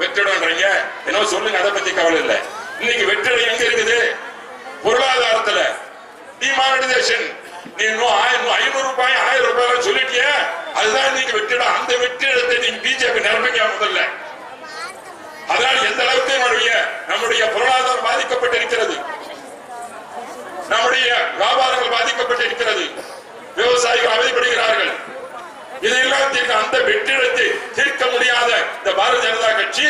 வெற்றிடம்ன்றீங்க என்ன சொல்லுங்க அதை பத்தி கவலை இல்லை. இன்னைக்கு வெற்றிடம் எங்க இருக்குது? பொருளாதாரத்துல. டிமானிடைசேஷன் நீ இன்னும் ஆயிரம் ஐநூறு ரூபாய் ஆயிரம் ரூபாய் சொல்லிட்டிய? அதுதான் இன்னைக்கு வெற்றிடம் அந்த வெற்றிடத்தை நீங்க பிஜேபி நிரம்பிங்க முதல்ல. அதனால் எந்த அளவுக்கு நம்முடைய நம்முடைய பொருளாதாரம் பாதிக்கப்பட்டிருக்கிறது. நம்முடைய வியாபாரங்கள் பாதிக்கப்பட்டிருக்கிறது விவசாயிகள் அவதிப்படுகிறார்கள் இதையெல்லாம் அந்த வெற்றிடத்தை தீர்க்க முடியாத இந்த பாரதிய ஜனதா கட்சி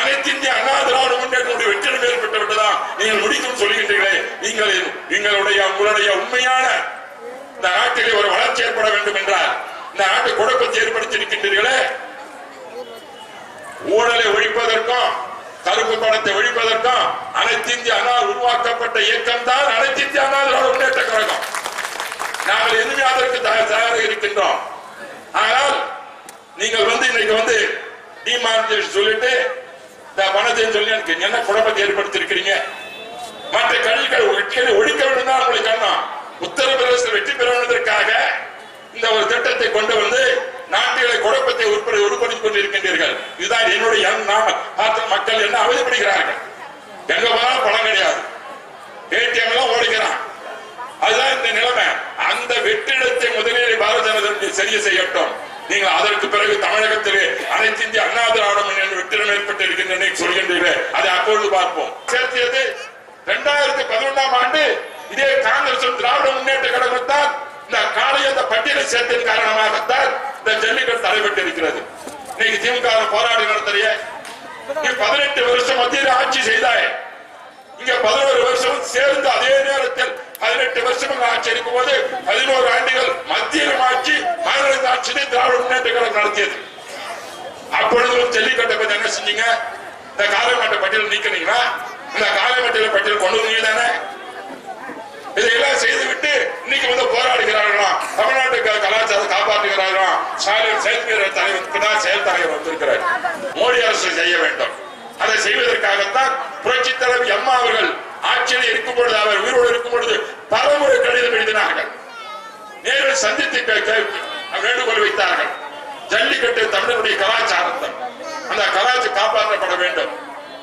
அனைத்து இந்திய அண்ணா திராவிட முன்னேற்றமுடைய வெற்றிடம் ஏற்பட்டு விட்டதா நீங்கள் முடிக்கும் சொல்லுகின்றீர்களே. நீங்கள் எங்களுடைய உங்களுடைய உண்மையான இந்த நாட்டிலே ஒரு வளர்ச்சி ஏற்பட வேண்டும் என்றால் இந்த நாட்டு குழப்பத்தை ஏற்படுத்தி இருக்கின்றீர்களே. ஊழலை ஒழிப்பதற்கும் கருப்பு பணத்தை ஒழிப்பதற்கும் அனைத்து இந்திய அண்ணா உருவாக்கப்பட்ட இயக்கம் தான் அனைத்து இந்திய அண்ணா திராவிட முன்னேற்ற கழகம். நாங்கள் எதுவுமே அதற்கு தயாராக இருக்கின்றோம். நீங்கள் வந்து இன்னைக்கு வந்து டிமானிட்டேஷன் சொல்லிட்டு இந்த பணத்தை சொல்லி எனக்கு என்ன குழப்பத்தை ஏற்படுத்தியிருக்கிறீங்க? மற்ற கல்விகள் ஒழிக்க வேண்டும் தான் உங்களுக்கு காரணம். உத்தரப்பிரதேசத்தில் வெற்றி பெறுவதற்காக இந்த ஒரு திட்டத்தை கொண்டு வந்து நாட்டிலே குழப்பத்தை உட்பட உருப்படுத்திக் கொண்டிருக்கின்றீர்கள். இதுதான் என்னுடைய எண்ணம் மக்கள் என்ன அவதிப்படுகிறார்கள் எங்க போனாலும் பணம் கிடையாது. ஏடிஎம் எல்லாம் ஓடிக்கிறான். அதுதான் இந்த நிலைமை. அந்த வெற்றிடத்தை முதலில் பாரதிய ஜனதா சரிய செய்யட்டும் நீங்கள் அதற்கு பிறகு தமிழகத்திலே அனைத்து இந்திய அண்ணா திராவிடம் என்று வெற்றிடம் ஏற்பட்டு இருக்கின்றன சொல்கின்றீர்கள் அதை அப்பொழுது பார்ப்போம். சேர்த்தியது இரண்டாயிரத்தி பதினொன்றாம் ஆண்டு இதே காங்கிரஸ் திராவிட முன்னேற்ற கழகத்தால் இந்த காலை அந்த பட்டியலை சேர்த்ததன் காரணமாகத்தான் இந்த ஜல்லிக்கட்டு தடைபட்டு இருக்கிறது. இன்னைக்கு திமுக போராடி நடத்துறிய நீ பதினெட்டு வருஷம் மத்தியில் ஆட்சி செய்தாய். இங்க பதினோரு வருஷம் சேர்ந்து அதே நேரத்தில் பதினெட்டு வருஷம் ஆட்சி இருக்கும் போது பதினோரு ஆண்டுகள் மத்தியிலும் ஆட்சி மாநில ஆட்சியை திராவிட முன்னேற்ற கழகம் நடத்தியது. அப்பொழுது ஜல்லிக்கட்டை பத்தி என்ன செஞ்சீங்க? இந்த காலமட்ட பட்டியல் நீக்கினீங்கன்னா இந்த காலமட்டில பட்டியல் கொண்டு வந்தீங்க தானே இதையெல்லாம் செய்துவிட்டு இன்னைக்கு வந்து போராடுகிறார்களாம் தமிழ்நாட்டு கலாச்சாரத்தை காப்பாற்றுகிறார்களாம் ஸ்டாலின் செயல்பீரர் தலைவர் தான் செயல் தலைவர் வந்திருக்கிறார். மோடி அரசு செய்ய வேண்டும். அதை செய்வதற்காகத்தான் புரட்சி தலைவர் எம்மா அவர்கள் ஆட்சியில் இருக்கும் பொழுது அவர் உயிரோடு இருக்கும் பொழுது பலமுறை கடிதம் எழுதினார்கள். நேரில் சந்தித்து வேண்டுகோள் வைத்தார்கள். ஜல்லிக்கட்டு தமிழனுடைய கலாச்சாரத்தை. அந்த கலாச்சாரம் காப்பாற்றப்பட வேண்டும்.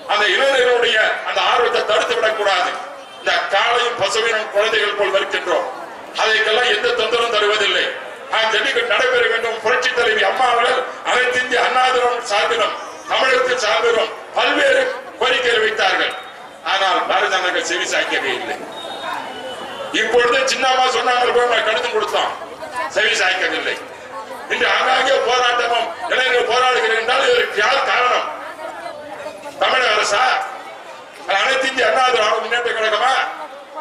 அந்த இளைஞர்களுடைய அந்த ஆர்வத்தை தடுத்து விடக்கூடாது இந்த காளையும் பசுவினும் குழந்தைகள் போல் வருகின்றோம். அதைக்கெல்லாம் எந்த தொந்தரவும் தருவதில்லை. ஆ, ஜல்லிக்கட்டு நடைபெற வேண்டும். புரட்சி தலைவி அம்மா அவர்கள் அனைத்து இந்திய அண்ணாதிரம் சார்பிலும் தமிழகத்தின் சார்பிலும் பல்வேறு கோரிக்கைகள் வைத்தார்கள். ஆனால் பாரதிய ஜனதா கட்சி செவி சாய்க்கவே இல்லை. இப்பொழுது சின்னம்மா சொன்னாங்க போய் நான் கடிதம் கொடுத்தான். செவி சாய்க்கவில்லை. இன்று ஆங்காங்கே போராட்டமும் இளைஞர்கள் போராடுகிறேன் என்றால் இதற்கு யார் காரணம்? தமிழக அரசா? அனைத்து இந்திய அண்ணா திராவிட முன்னேற்ற கழகமா?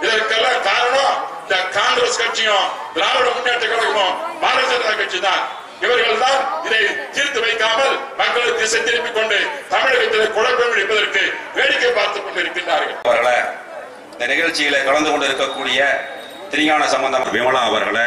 இதற்கெல்லாம் காரணம் இந்த காங்கிரஸ் கட்சியும் திராவிட முன்னேற்ற கழகமும் பாரதிய ஜனதா கட்சி தான் இவர்கள் தான் இதை தீர்த்து வைக்காமல் மக்களை திசை திருப்பிக் கொண்டு தமிழகத்தில் குழப்பம் எடுப்பதற்கு வேடிக்கை பார்த்து இருக்கின்றார்கள் அவர்களை இந்த நிகழ்ச்சியில கலந்து கொண்டு இருக்கக்கூடிய திருஞான சம்பந்தம் விமலா அவர்களை